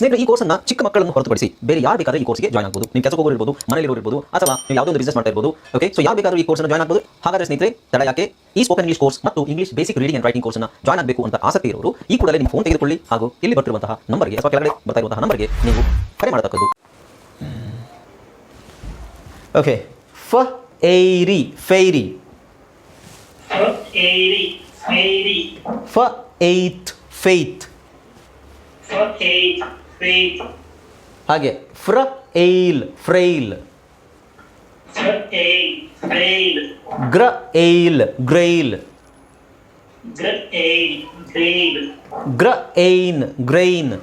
ಸ್ನೇಹಿತರೆ, ಈ ಕೋರ್ಸನ್ನ ಚಿಕ್ಕ ಮಕ್ಕಳನ್ನು ಹೊರತುಪಡಿಸಿ ಬೇರೆ ಯಾರು ಬೇಕಾದ್ರೆ ಈ ಕೋರ್ಸ್ಗೆ ಜಾಯ್ನ್ ಆಗಬಹುದು ನಿಮ್ಮ ಕೆಲಸ ಹೋಗೋರು ಇರ್ಬೋದು ಮನೇಲಿ ಇರ್ಬೋದು, ಅಥವಾ ನೀವು ಯಾವುದೋ ಒಂದು ಬಿಸ್ನೆಸ್ ಮಾಡ್ತಾ ಇರ್ಬೋದು. ಓಕೆ ಸೊ ಯಾವ ಬೇಕಾದ್ರೂ ಈ ಕೋರ್ಸ್ ಜಾಯ್ನ್ ಆಗಬಹುದು ಹಾಗಾದ್ರೆ ಸ್ನೇಹಿತರೆ, ತಡ ಯಾಕೆ? ಈ ಸ್ಪೋಕನ್ ಇಂಗ್ಲಿಷ್ ಕೋರ್ಸ್ ಮತ್ತು English basic reading and writing ಕೋರ್ಸ್ನ ಜಾಯ್ನ್ ಆಗಬೇಕು ಅಂತ ಆಸಕ್ತಿ ಇರೋರು, ಈ ಕೂಡಲೇ ನಿಮ್ಮ ಫೋನ್ ತೆಗೆದುಕೊಳ್ಳಿ ಹಾಗೂ ಇಲ್ಲಿ ಬರ್ತಿರುವಂತಹ ನಂಬರ್ಗೆ ಅಥವಾ ಕೆಳಗಡೆ ಬರ್ತಾ ಇರುವಂತಹ ನಂಬರ್ಗೆ ನೀವು ಕರೆ ಮಾಡತಕ್ಕದ್ದು. ಓಕೆ ಫ ಏರಿ ಫೈರಿ ಫ ಏತ್ ಫೇತ್ ಹಾಗೆ ಫ್ರ ಏಲ್ ಫ್ರೈಲ್ for eight, fail, ಗ್ರ ಏಲ್ ಗ್ರೈಲ್ good eight, grade, ಗ್ರ ಏನ್ ಗ್ರೈನ್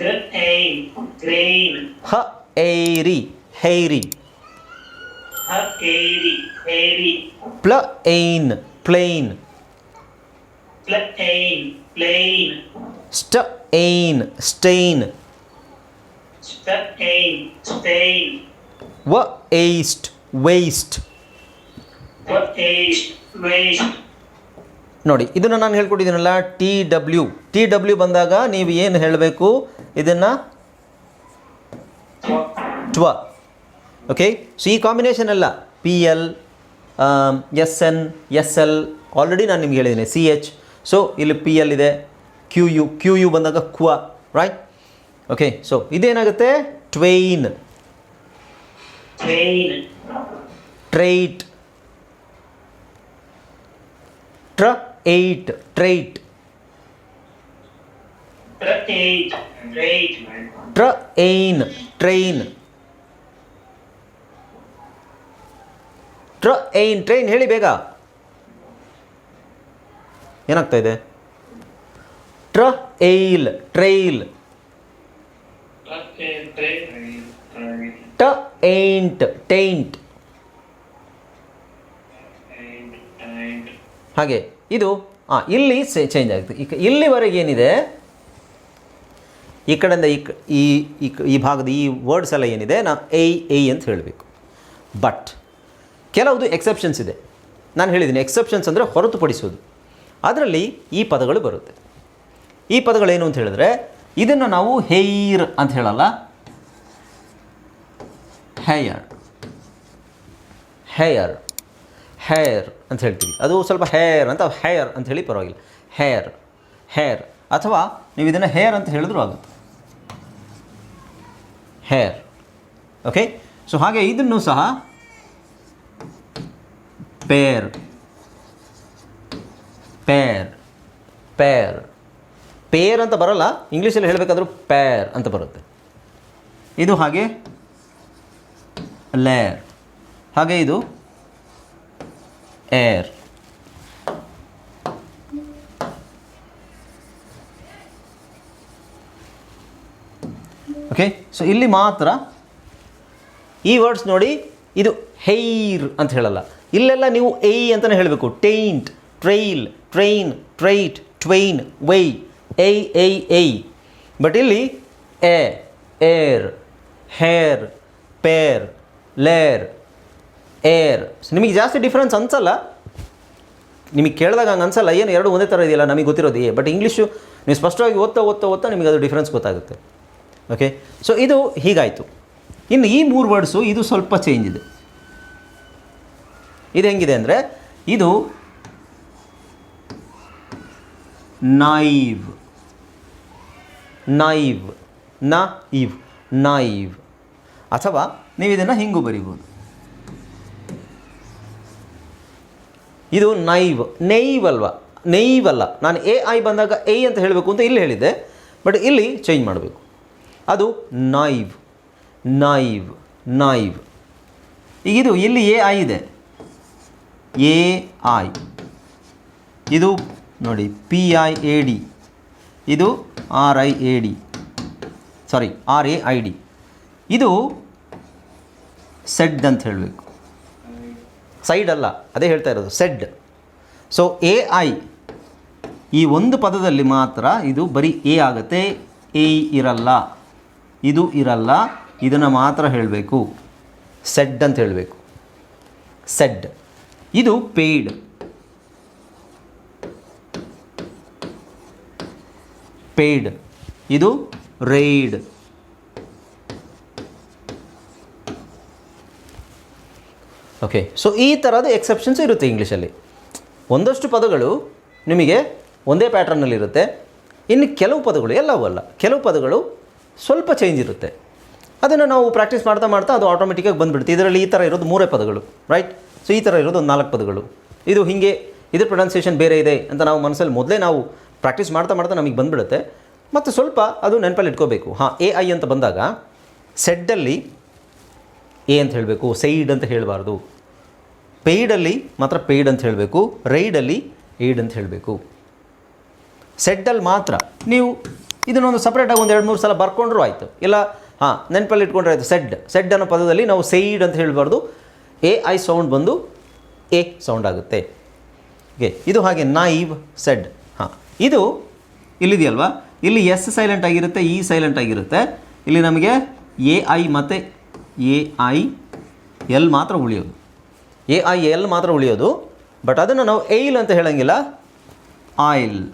good eight, grade, ಹ ಏರಿ ಹೈರಿ for eighty, eighty, ಪ್ಲ ಏನ್ ಪ್ಲೇನ್ plus eight, plain, ಸ್ಟ ಏನ್ ಸ್ಟೈನ್ ವ ಏಸ್ಟ್ ವೇಸ್ಟ್ what eight, waste, ನೋಡಿ ಇದನ್ನು ನಾನು ಹೇಳ್ಕೊಟ್ಟಿದ್ದೀನಲ್ಲ ಟಿ ಡಬ್ಲ್ಯೂ ಟಿ ಡಬ್ಲ್ಯೂ ಬಂದಾಗ ನೀವು ಏನು ಹೇಳಬೇಕು? ಇದನ್ನು ಟ್ವ ಓಕೆ ಸೊ ಈ ಕಾಂಬಿನೇಷನ್ ಎಲ್ಲ P L S N S L already ನಾನು ನಿಮ್ಗೆ ಹೇಳಿದ್ದೀನಿ. ಸಿ ಎಚ್ ಸೊ ಇಲ್ಲಿ ಪಿ ಎಲ್ ಇದೆ. ಕ್ಯೂ ಯು ಕ್ಯೂ ಯು ಬಂದಾಗ ಕ್ವ ರೈಟ್ ಓಕೆ ಸೊ ಇದೇನಾಗುತ್ತೆ? ಟ್ವೈನ್ ಟ್ರೈಟ್ ಟ್ರ ಏಟ್ ಟ್ರೈಟ್ ಟ್ರ ಏನ್ ಟ್ರೈನ್ ಟ್ರ ಏನ್ ಟ್ರೈನ್ ಹೇಳಿ ಬೇಗ. ಏನಾಗ್ತಾ ಇದೆ? ಟ್ರ ಏಲ್ ಟ್ರೈಲ್ ಟ ಏಂಟ್ ಟೈಂಟ್ ಹಾಗೆ ಇದು ಹಾಂ ಇಲ್ಲಿ ಚೇಂಜ್ ಆಗುತ್ತೆ. ಈಗ ಇಲ್ಲಿವರೆಗೆ ಏನಿದೆ? ಈ ಕಡೆಯಿಂದ ಈ ಈ ಈ ಭಾಗದ ಈ ವರ್ಡ್ಸ್ ಎಲ್ಲ ಏನಿದೆ? ನಾ ಎಯ್ ಎಯ್ ಅಂತ ಹೇಳಬೇಕು. ಬಟ್ ಕೆಲವುದು ಎಕ್ಸೆಪ್ಷನ್ಸ್ ಇದೆ. ನಾನು ಹೇಳಿದ್ದೀನಿ ಎಕ್ಸೆಪ್ಷನ್ಸ್ ಅಂದರೆ ಹೊರತುಪಡಿಸೋದು ಅದರಲ್ಲಿ ಈ ಪದಗಳು ಬರುತ್ತೆ. ಈ ಪದಗಳೇನು ಅಂತ ಹೇಳಿದ್ರೆ, ಇದನ್ನು ನಾವು ಹೇಯರ್ ಅಂತ ಹೇಳಲ್ಲ. ಹೇಯರ್. ಹೇಯರ್. ಹೇರ್ ಅಂತ ಹೇಳ್ತೀವಿ. ಅದು ಸ್ವಲ್ಪ ಹೇರ್ ಅಂತ ಹೇರ್ ಅಂತ ಹೇಳಿ ಪರವಾಗಿಲ್ಲ. ಹೇರ್ ಹೇರ್ ಅಥವಾ ನೀವು ಇದನ್ನು ಹೇರ್ ಅಂತ ಹೇಳಿದ್ರು ಆಗುತ್ತೆ. Hair okay? ಸೊ ಹಾಗೆ ಇದನ್ನು ಸಹ ಪೇರ್. ಪೇರ್. ಪೇರ್. ಪೇರ್ ಅಂತ ಬರಲ್ಲ, ಇಂಗ್ಲೀಷಲ್ಲಿ ಹೇಳಬೇಕಾದ್ರೂ ಪೇರ್ ಅಂತ ಬರುತ್ತೆ. ಇದು ಹಾಗೆ, ಲೇರ್. ಹಾಗೆ ಇದು, ಏರ್. ಓಕೆ ಸೊ ಇಲ್ಲಿ ಮಾತ್ರ ಈ ವರ್ಡ್ಸ್ ನೋಡಿ ಇದು ಹೇರ್ ಅಂತ ಹೇಳಲ್ಲ. ಇಲ್ಲೆಲ್ಲ ನೀವು ಏಯ್ ಅಂತಲೇ ಹೇಳಬೇಕು. Taint trail train trait twain Y ಏಯ್ ಎಯ್ ಎಯ್ ಬಟ್ ಇಲ್ಲಿ A air hair pair lair air ನಿಮಗೆ ಜಾಸ್ತಿ ಡಿಫ್ರೆನ್ಸ್ ಅನ್ಸಲ್ಲ? ನಿಮಗೆ ಕೇಳಿದಾಗ ಹಂಗೆ ಅನ್ಸಲ್ಲ? ಏನು ಎರಡು ಒಂದೇ ಥರ ಇದೆಯಲ್ಲ, ನಮಗೆ ಗೊತ್ತಿರೋದು ಏ ಬಟ್ ಇಂಗ್ಲೀಷು ನೀವು ಸ್ಪಷ್ಟವಾಗಿ ಓದ್ತಾ ಓದ್ತಾ ಓದ್ತಾ ನಿಮಗೆ ಅದು ಡಿಫ್ರೆನ್ಸ್ ಗೊತ್ತಾಗುತ್ತೆ. ಓಕೆ ಸೊ ಇದು ಹೀಗಾಯಿತು. ಇನ್ನು ಈ ಮೂರು ವರ್ಡ್ಸು ಇದು ಸ್ವಲ್ಪ ಚೇಂಜ್ ಇದೆ. ಇದು ಹೆಂಗಿದೆ ಅಂದರೆ, ಇದು ನೈವ್ ನೈವ್ನ ಇವ್ ನೈವ್ ಅಥವಾ ನೀವು ಇದನ್ನು ಹಿಂಗೂ ಬರಿಬೋದು. ಇದು ನೈವ್ ನೈವ್ ಅಲ್ವಾ? ನೈವ್ ಅಲ್ಲ. ನಾನು ಎ ಐ ಬಂದಾಗ ಎ ಅಂತ ಹೇಳಬೇಕು ಅಂತ ಇಲ್ಲಿ ಹೇಳಿದ್ದೆ. ಬಟ್ ಇಲ್ಲಿ ಚೇಂಜ್ ಮಾಡಬೇಕು. ಅದು ನೈವ್ ನೈವ್ ನೈವ್ ಈಗ ಇದು ಇಲ್ಲಿ ಎ ಐ ಇದೆ. ಎ ಐ ಇದು ನೋಡಿ ಪಿ ಐ ಎ ಡಿ ಇದು R I A D sorry R A I D ಇದು ಸೆಡ್ ಅಂತ ಹೇಳಬೇಕು. ಸೈಡ್ ಅಲ್ಲ, ಅದೇ ಹೇಳ್ತಾ ಇರೋದು ಸೆಡ್ ಸೊ ಎ ಐ ಈ ಒಂದು ಪದದಲ್ಲಿ ಮಾತ್ರ ಇದು ಬರೀ ಎ ಆಗುತ್ತೆ ಎ ಇರಲ್ಲ. ಇದು ಇರಲ್ಲ, ಇದನ್ನು ಮಾತ್ರ ಹೇಳಬೇಕು. ಸೆಡ್ ಅಂತ ಹೇಳಬೇಕು. ಸೆಡ್ ಇದು ಪೇಯ್ಡ್ ಪೇಯ್ಡ್ ಇದು ರೈಡ್ ಓಕೆ ಸೊ ಈ ಥರದ ಎಕ್ಸೆಪ್ಷನ್ಸ್ ಇರುತ್ತೆ ಇಂಗ್ಲೀಷಲ್ಲಿ ಒಂದಷ್ಟು ಪದಗಳು ನಿಮಗೆ ಒಂದೇ ಪ್ಯಾಟ್ರನ್ನಲ್ಲಿರುತ್ತೆ ಇನ್ನು ಕೆಲವು ಪದಗಳು ಎಲ್ಲವೂ ಅಲ್ಲ. ಕೆಲವು ಪದಗಳು ಸ್ವಲ್ಪ ಚೇಂಜ್ ಇರುತ್ತೆ. ಅದನ್ನು ನಾವು ಪ್ರಾಕ್ಟೀಸ್ ಮಾಡ್ತಾ ಮಾಡ್ತಾ ಅದು ಆಟೋಮೆಟಿಕ್ಕಾಗಿ ಬಂದುಬಿಡುತ್ತೆ. ಇದರಲ್ಲಿ ಈ ಥರ ಇರೋದು ಮೂರೇ ಪದಗಳು ರೈಟ್ ಸೊ ಈ ಥರ ಇರೋದು ಒಂದು ನಾಲ್ಕು ಪದಗಳು. ಇದು ಹೀಗೆ, ಇದ್ರ ಪ್ರೊನೌನ್ಸಿಯೇಷನ್ ಬೇರೆ ಇದೆ ಅಂತ ನಾವು ಮನಸ್ಸಲ್ಲಿ ಮೊದಲೇ ನಾವು ಪ್ರಾಕ್ಟೀಸ್ ಮಾಡ್ತಾ ಮಾಡ್ತಾ ನಮಗೆ ಬಂದುಬಿಡುತ್ತೆ. ಮತ್ತು ಸ್ವಲ್ಪ ಅದು ನೆನಪಲ್ಲಿ ಇಟ್ಕೋಬೇಕು. ಹಾಂ ಎ ಐ ಅಂತ ಬಂದಾಗ ಸೆಡ್ಡಲ್ಲಿ ಎ ಅಂತ ಹೇಳಬೇಕು ಸೈಡ್ ಅಂತ ಹೇಳಬಾರ್ದು. ಪೇಯ್ಡಲ್ಲಿ ಮಾತ್ರ ಪೇಯ್ಡ್ ಅಂತ ಹೇಳಬೇಕು ರೈಡಲ್ಲಿ ಏಡ್ ಅಂತ ಹೇಳಬೇಕು. ಸೆಡ್ಡಲ್ಲಿ ಮಾತ್ರ ನೀವು ಇದನ್ನೊಂದು ಸಪ್ರೇಟಾಗಿ ಒಂದು ಎರಡು ಮೂರು ಸಲ ಬರ್ಕೊಂಡ್ರೂ ಆಯಿತು. ಇಲ್ಲ, ಹಾಂ, ನೆನಪಲ್ಲಿ ಇಟ್ಕೊಂಡ್ರೆ ಆಯಿತು. ಸೆಡ್ ಸೆಡ್ ಅನ್ನೋ ಪದದಲ್ಲಿ ನಾವು ಸೈಡ್ ಅಂತ ಹೇಳಬಾರ್ದು. ಎ ಐ ಸೌಂಡ್ ಬಂದು ಎ ಸೌಂಡ್ ಆಗುತ್ತೆ. ಓಕೆ ಇದು ಹಾಗೆ ನೈವ್ ಸೆಡ್ ಇದು ಇಲ್ಲಿದೆಯಲ್ವಾ? ಇಲ್ಲಿ ಎಸ್ ಸೈಲೆಂಟ್ ಆಗಿರುತ್ತೆ ಇ ಸೈಲೆಂಟ್ ಆಗಿರುತ್ತೆ. ಇಲ್ಲಿ ನಮಗೆ ಎ ಐ ಮತ್ತು ಎ ಐ ಎಲ್ ಮಾತ್ರ ಉಳಿಯೋದು. ಎ ಐ ಎಲ್ ಮಾತ್ರ ಉಳಿಯೋದು. ಬಟ್ ಅದನ್ನು ನಾವು ಏಲ್ ಅಂತ ಹೇಳಂಗಿಲ್ಲ. ಆಯಿಲ್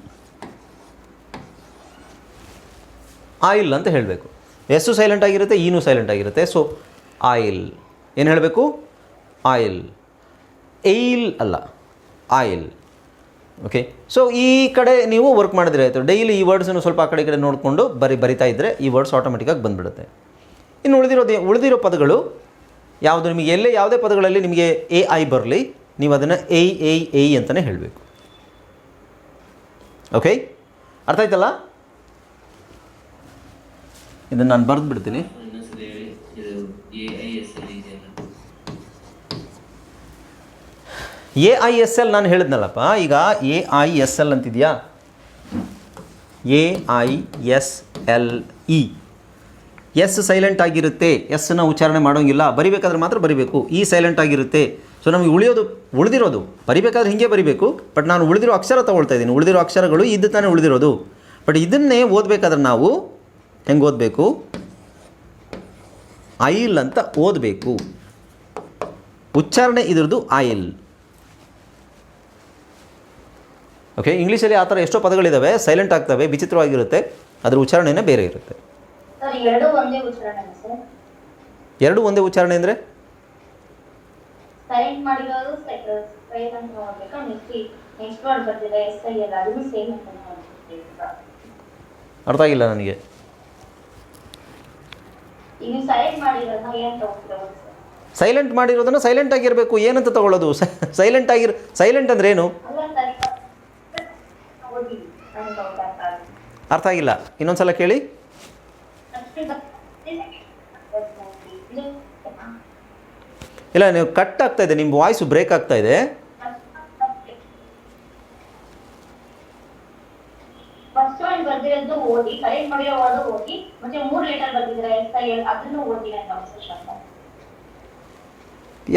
ಆಯಿಲ್ ಅಂತ ಹೇಳಬೇಕು. ಎಸ್ಸು ಸೈಲೆಂಟ್ ಆಗಿರುತ್ತೆ ಈನೂ ಸೈಲೆಂಟ್ ಆಗಿರುತ್ತೆ. ಸೊ ಆಯಿಲ್ ಏನು ಹೇಳಬೇಕು? ಆಯಿಲ್ ಏಲ್ ಅಲ್ಲ. ಆಯಿಲ್ ಓಕೆ ಸೊ ಈ ಕಡೆ ನೀವು ವರ್ಕ್ ಮಾಡಿದ್ರೆ ಆಯಿತು. ಡೈಲಿ ಈ ವರ್ಡ್ಸನ್ನು ಸ್ವಲ್ಪ ಆ ಕಡೆ ಕಡೆ ನೋಡಿಕೊಂಡು ಬರಿ ಬರಿತಾ ಇದ್ದರೆ ಈ ವರ್ಡ್ಸ್ ಆಟೋಮೆಟಿಕ್ಕಾಗಿ ಬಂದುಬಿಡುತ್ತೆ. ಇನ್ನು ಉಳಿದಿರೋದು ಉಳಿದಿರೋ ಪದಗಳು ಯಾವುದು? ನಿಮಗೆ ಎಲ್ಲೇ ಯಾವುದೇ ಪದಗಳಲ್ಲಿ ನಿಮಗೆ ಎ ಐ ಬರಲಿ, ನೀವು ಅದನ್ನು ಎ ಎ ಎ ಅಂತಲೇ ಹೇಳಬೇಕು. ಓಕೆ ಅರ್ಥ ಆಯ್ತಲ್ಲ? ಇದನ್ನು ನಾನು ಬರೆದು ಬಿಡ್ತೀನಿ ಇನ್ನೊಂದ್ಸಲ ಹೇಳಿ ಇದು ಎ ಐ ಎಸ್ ಎಲ್ ಇದೆಯಲ್ಲ ಎ ಐ ಎಸ್ ಎಲ್ ನಾನು ಹೇಳಿದ್ನಲ್ಲಪ್ಪ, ಈಗ A I S L ಅಂತಿದೆಯಾ? A I S L E. S silent ಆಗಿರುತ್ತೆ ಎಸ್ನ ಉಚ್ಚಾರಣೆ ಮಾಡೋಂಗಿಲ್ಲ, ಬರಿಬೇಕಾದ್ರೆ ಮಾತ್ರ ಬರಿಬೇಕು. ಇ ಸೈಲೆಂಟ್ ಆಗಿರುತ್ತೆ. ಸೊ ನಮಗೆ ಉಳಿಯೋದು, ಉಳಿದಿರೋದು, ಬರಿಬೇಕಾದ್ರೆ ಹಿಂಗೆ ಬರಿಬೇಕು ಬಟ್ ನಾನು ಉಳಿದಿರೋ ಅಕ್ಷರ ತೊಗೊಳ್ತಾ ಇದ್ದೀನಿ. ಉಳಿದಿರೋ ಅಕ್ಷರಗಳು ಇದು ತಾನೇ ಉಳಿದಿರೋದು. ಬಟ್ ಇದನ್ನೇ ಓದಬೇಕಾದ್ರೆ ನಾವು ಹೆಂಗೆ ಓದಬೇಕು? ಐಲ್ ಅಂತ ಓದಬೇಕು. ಉಚ್ಚಾರಣೆ ಇದ್ರದ್ದು ಆಯಿಲ್ ಓಕೆ ಇಂಗ್ಲೀಷಲ್ಲಿ ಆ ಥರ ಎಷ್ಟೋ ಪದಗಳಿದ್ದಾವೆ ಸೈಲೆಂಟ್ ಆಗ್ತವೆ ವಿಚಿತ್ರವಾಗಿರುತ್ತೆ. ಅದರ ಉಚ್ಚಾರಣೆನೇ ಬೇರೆ ಇರುತ್ತೆ. ಎರಡು ಒಂದೇ ಉಚ್ಚಾರಣೆ ಅಂದರೆ? ಅರ್ಥ ಆಗಿಲ್ಲ ನನಗೆ. ಸೈಲೆಂಟ್ ಮಾಡಿರೋದನ್ನು ಸೈಲೆಂಟ್ ಆಗಿರಬೇಕು. ಏನಂತ ತಗೊಳ್ಳೋದು? ಸೈಲೆಂಟ್ ಆಗಿರ್ ಸೈಲೆಂಟ್ ಅಂದ್ರೆ ಏನು ಅಲ್ಲ ಸರ್ ಈಗ ಓದಿ ನಾನು ತಗೋತಾ ಇರ್ತಾರೆ ಅರ್ಥ ಆಗಿಲ್ಲ. ಇನ್ನೊಂದ್ಸಲ ಕೇಳಿ. ಇಲ್ಲ ನೀವು ಕಟ್ ಆಗ್ತಾ ಇದೆ ನಿಮ್ಮ ವಾಯ್ಸು ಬ್ರೇಕ್ ಆಗ್ತಾ ಇದೆ.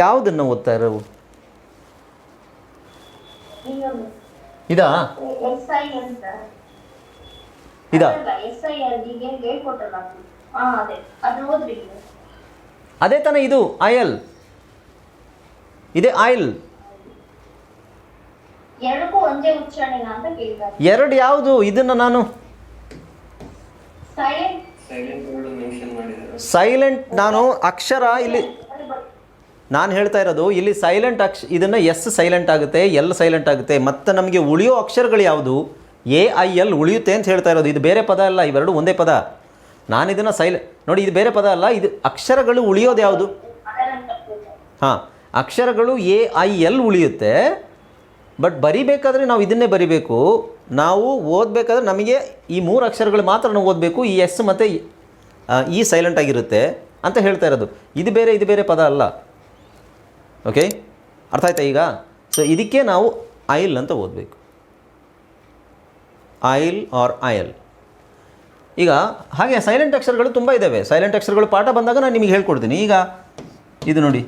ಯಾವುದನ್ನು ಓದ್ತಾ ಇರೋ ನೀವು ಇದಾ? ಇದಾ? ಅದೇ. ತಾನೆ ಅದೇ ತಾನೇ ಇದು ಆಯಲ್. ಇದೇ ಆಯಿಲ್. ಎರಡಕ್ಕೂ ಒಂದೇ ಉಚ್ಚಾರಣೆನಾ ಅಂತ ಕೇಳ್ತಾರೆ. ಎರಡು ಯಾವುದು? ಇದನ್ನ ನಾನು. ಸೈಲೆಂಟ್. ಸೈಲೆಂಟ್ ವರ್ಡ್ ಮೆನ್ಷನ್ ಮಾಡಿದ್ದಾರೆ. ಸೈಲೆಂಟ್ ನಾನು ಅಕ್ಷರ ಇಲ್ಲಿ ನಾನು ಹೇಳ್ತಾ ಇರೋದು ಇಲ್ಲಿ ಸೈಲೆಂಟ್ ಅಕ್ಷ ಇದನ್ನು ಎಸ್ ಸೈಲೆಂಟ್ ಆಗುತ್ತೆ ಎಲ್ ಸೈಲೆಂಟ್ ಆಗುತ್ತೆ ಮತ್ತು ನಮಗೆ ಉಳಿಯೋ ಅಕ್ಷರಗಳು ಯಾವುದು? ಎ ಐ ಎಲ್ ಉಳಿಯುತ್ತೆ ಅಂತ ಹೇಳ್ತಾ ಇರೋದು. ಇದು ಬೇರೆ ಪದ ಅಲ್ಲ, ಇವೆರಡು ಒಂದೇ ಪದ. ನಾನು ಇದನ್ನು ಸೈಲ್, ನೋಡಿ, ಇದು ಬೇರೆ ಪದ ಅಲ್ಲ, ಇದು ಅಕ್ಷರಗಳು ಉಳಿಯೋದು ಯಾವುದು? ಹಾಂ, ಅಕ್ಷರಗಳು ಎ ಐ ಎಲ್ ಉಳಿಯುತ್ತೆ, ಬಟ್ ಬರಿಬೇಕಾದ್ರೆ ನಾವು ಇದನ್ನೇ ಬರಿಬೇಕು. ನಾವು ಓದಬೇಕಾದ್ರೆ ನಮಗೆ ಈ ಮೂರು ಅಕ್ಷರಗಳು ಮಾತ್ರ ನಾವು ಓದಬೇಕು, ಈ ಎಸ್ ಮತ್ತು ಈ ಸೈಲೆಂಟ್ ಆಗಿರುತ್ತೆ ಅಂತ ಹೇಳ್ತಾ ಇರೋದು. ಇದು ಬೇರೆ ಇದು ಬೇರೆ ಪದ ಅಲ್ಲ. ಓಕೆ ಅರ್ಥ ಆಯ್ತಾ ಈಗ? ಸೊ ಇದಕ್ಕೆ ನಾವು ಐಲ್ ಅಂತ ಓದಬೇಕು. ಐಲ್ ಆರ್ ಆಯಲ್ ಈಗ ಹಾಗೆ ಸೈಲೆಂಟ್ ಅಕ್ಷರಗಳು ತುಂಬ ಇದ್ದಾವೆ ಸೈಲೆಂಟ್ ಅಕ್ಷರಗಳು ಪಾಠ ಬಂದಾಗ ನಾನು ನಿಮಗೆ ಹೇಳ್ಕೊಡ್ತೀನಿ. ಈಗ ಇದು ನೋಡಿ.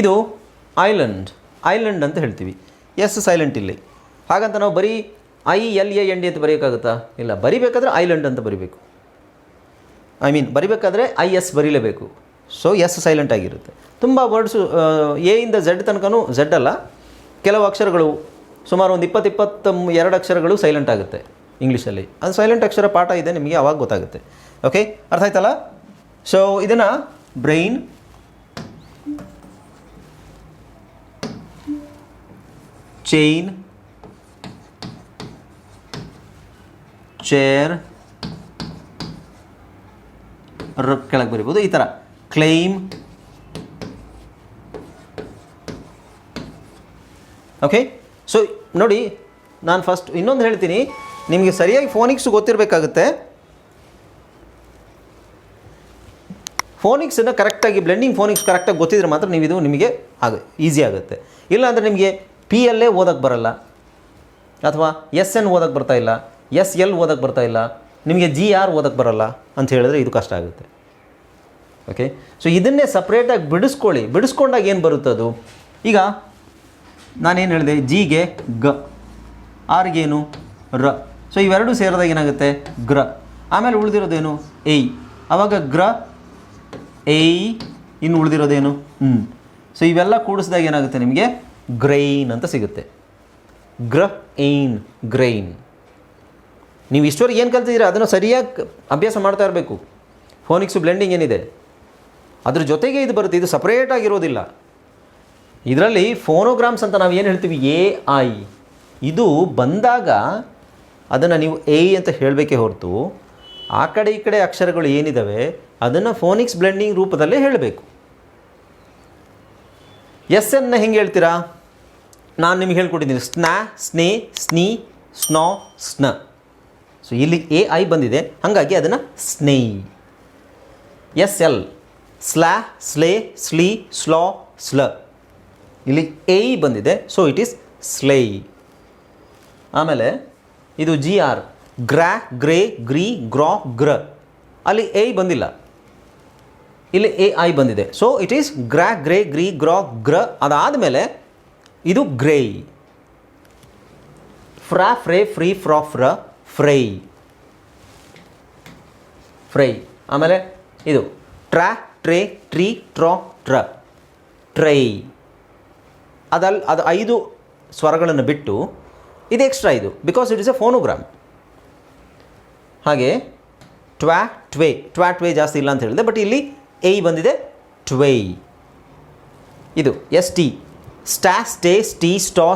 ಇದು ಐಲ್ಯಾಂಡ್ ಐಲ್ಯಾಂಡ್ ಅಂತ ಹೇಳ್ತೀವಿ. ಎಸ್ ಸೈಲೆಂಟ್ ಇಲ್ಲಿ. ಹಾಗಂತ ನಾವು ಬರೀ I, L, A, N, D ಅಂತ ಬರೆಯೋಕ್ಕಾಗುತ್ತಾ? ಇಲ್ಲ, ಬರಿಬೇಕಾದ್ರೆ ಐಲ್ಯಾಂಡ್ ಅಂತ ಬರಿಬೇಕು. ಐ ಮೀನ್ ಬರಿಬೇಕಾದ್ರೆ ಐ, ಎಸ್ ಬರೀಲೇಬೇಕು. ಸೊ ಎಸ್ ಸೈಲೆಂಟ್ ಆಗಿರುತ್ತೆ. ತುಂಬ ವರ್ಡ್ಸು ಇಂದ ಝೆಡ್ ತನಕನೂ ಝೆಡ್ ಅಲ್ಲ. ಕೆಲವು ಅಕ್ಷರಗಳು ಸುಮಾರು ಒಂದು ಇಪ್ಪತ್ತು ಇಪ್ಪತ್ತ ಎರಡು ಅಕ್ಷರಗಳು ಸೈಲೆಂಟ್ ಆಗುತ್ತೆ ಇಂಗ್ಲೀಷಲ್ಲಿ ಅದು ಸೈಲೆಂಟ್ ಅಕ್ಷರ ಪಾಠ ಇದೆ, ನಿಮಗೆ ಅವಾಗ ಗೊತ್ತಾಗುತ್ತೆ. ಓಕೆ ಅರ್ಥ ಆಯ್ತಲ್ಲ? ಸೊ ಇದನ್ನು ಬ್ರೈನ್ ಚೈನ್ ಚೇರ್ ಕೆಳಗೆ ಬರಿಬೋದು. ಈ ಥರ ಕ್ಲೈಮ್ ಓಕೆ ಸೊ ನೋಡಿ, ನಾನು ಫಸ್ಟ್ ಇನ್ನೊಂದು ಹೇಳ್ತೀನಿ. ನಿಮಗೆ ಸರಿಯಾಗಿ ಫೋನಿಕ್ಸ್ ಗೊತ್ತಿರಬೇಕಾಗುತ್ತೆ. ಫೋನಿಕ್ಸನ್ನು ಕರೆಕ್ಟಾಗಿ ಬ್ಲೆಂಡಿಂಗ್ ಫೋನಿಕ್ಸ್ ಕರೆಕ್ಟಾಗಿ ಗೊತ್ತಿದ್ರೆ ಮಾತ್ರ ನೀವು ಇದು ನಿಮಗೆ ಆಗ ಈಸಿ ಆಗುತ್ತೆ. ಇಲ್ಲಾಂದರೆ ನಿಮಗೆ ಪಿ ಎಲ್ಲೇ ಓದೋಕ್ಕೆ ಬರಲ್ಲ. ಅಥವಾ ಎಸ್ ಎನ್ ಓದೋಕ್ಕೆ ಬರ್ತಾ ಇಲ್ಲ. ಎಸ್ ಎಲ್ ಓದೋಕ್ಕೆ ಬರ್ತಾ ಇಲ್ಲ. ನಿಮಗೆ ಜಿ ಆರ್ ಓದೋಕ್ಕೆ ಬರಲ್ಲ ಅಂತ ಹೇಳಿದ್ರೆ ಇದು ಕಷ್ಟ ಆಗುತ್ತೆ. ಓಕೆ ಸೊ ಇದನ್ನೇ ಸಪ್ರೇಟಾಗಿ ಬಿಡಿಸ್ಕೊಳ್ಳಿ. ಬಿಡಿಸ್ಕೊಂಡಾಗ ಏನು ಬರುತ್ತದು ಈಗ ನಾನೇನು ಹೇಳಿದೆ? ಜಿಗೆ ಗ. ಆರ್ಗೇನು? ರ. ಸೊ ಇವೆರಡು ಸೇರಿದಾಗ ಏನಾಗುತ್ತೆ? ಗ್ರ. ಆಮೇಲೆ ಉಳಿದಿರೋದೇನು? ಏಯ್. ಆವಾಗ ಗ್ರ, ಏಯ್. ಇನ್ನು ಉಳಿದಿರೋದೇನು? ಹ್ಞೂ ಸೊ ಇವೆಲ್ಲ ಕೂಡಿಸಿದಾಗ ಏನಾಗುತ್ತೆ ನಿಮಗೆ? ಗ್ರೈನ್ ಅಂತ ಸಿಗುತ್ತೆ. ಗ್ರ ಏನ್ ಗ್ರೈನ್. ನೀವು ಇಷ್ಟವರೆಗೆ ಏನು ಕಲ್ತಿದ್ದೀರಾ? ಅದನ್ನು ಸರಿಯಾಗಿ ಅಭ್ಯಾಸ ಮಾಡ್ತಾ ಇರಬೇಕು. ಫೋನಿಕ್ಸು ಬ್ಲೆಂಡಿಂಗ್ ಏನಿದೆ? ಅದ್ರ ಜೊತೆಗೆ ಇದು ಬರುತ್ತೆ. ಇದು ಸಪ್ರೇಟ್ ಆಗಿರೋದಿಲ್ಲ. ಇದರಲ್ಲಿ ಫೋನೋಗ್ರಾಮ್ಸ್ ಅಂತ ನಾವು ಏನು ಹೇಳ್ತೀವಿ? ಎ ಐ ಇದು ಬಂದಾಗ ಅದನ್ನು ನೀವು ಎ ಅಂತ ಹೇಳಬೇಕೇ ಹೊರತು ಆ ಕಡೆ ಈ ಕಡೆ ಅಕ್ಷರಗಳು ಏನಿದ್ದಾವೆ ಅದನ್ನು ಫೋನಿಕ್ಸ್ ಬ್ಲೆಂಡಿಂಗ್ ರೂಪದಲ್ಲೇ ಹೇಳಬೇಕು. ಎಸ್ ಎನ್ನ ಹೆಂಗೆ ಹೇಳ್ತೀರಾ? ನಾನು ನಿಮಗೆ ಹೇಳ್ಕೊಟ್ಟಿದ್ದೀನಿ. ಸ್ನಾ, ಸ್ನೇ, ಸ್ನಿ, ಸ್ನೋ, ಸ್ನ. ಸೊ ಇಲ್ಲಿ ಎ ಐ ಬಂದಿದೆ. ಹಾಗಾಗಿ ಅದನ್ನು ಸ್ನೇಹಿ. ಎಸ್ ಎಲ್ ಸ್ಲಾ, ಸ್ಲೇ, ಸ್ಲೀ, ಸ್ಲಾ, ಸ್ಲ. ಇಲ್ಲಿ ಎ ಬಂದಿದೆ ಸೊ ಇಟ್ ಈಸ್ ಸ್ಲೈ ಆಮೇಲೆ ಇದು ಜಿ ಆರ್ ಗ್ರಾ ಗ್ರೇ ಗ್ರೀ ಗ್ರಾ ಗ್ರ ಅಲ್ಲಿ ಎ ಬಂದಿಲ್ಲ. ಇಲ್ಲಿ ಎ ಐ ಬಂದಿದೆ. ಸೊ ಇಟ್ ಈಸ್ ಗ್ರಾ ಗ್ರೇ ಗ್ರೀ ಗ್ರಾ ಗ್ರ ಅದಾದಮೇಲೆ ಇದು ಗ್ರೇ ಫ್ರಾ ಫ್ರೇ ಫ್ರೀ ಫ್ರಾ ಫ್ರ ಫ್ರೈ ಫ್ರೈ ಆಮೇಲೆ ಇದು ಟ್ರಾ ಟ್ರೇ ಟ್ರೀ ಟ್ರಾ ಟ್ರ ಟ್ರೈ ಅದಲ್, ಅದು ಐದು ಸ್ವರಗಳನ್ನು ಬಿಟ್ಟು ಇದು ಎಕ್ಸ್ಟ್ರಾ ಇದು because it is a phonogram ಹಾಗೆ ಟ್ವಾ ಟ್ವೇ ಟ್ವ್ಯಾ ಟ್ವೇ ಜಾಸ್ತಿ ಇಲ್ಲ ಅಂತ ಹೇಳಿದೆ ಬಟ್ ಇಲ್ಲಿ ಎ ಬಂದಿದೆ ಟ್ವೇ ಇದು ಎಸ್ ಟಿ ಸ್ಟಾ ಸ್ಟೇ ಸ್ಟಿ ಸ್ಟಾ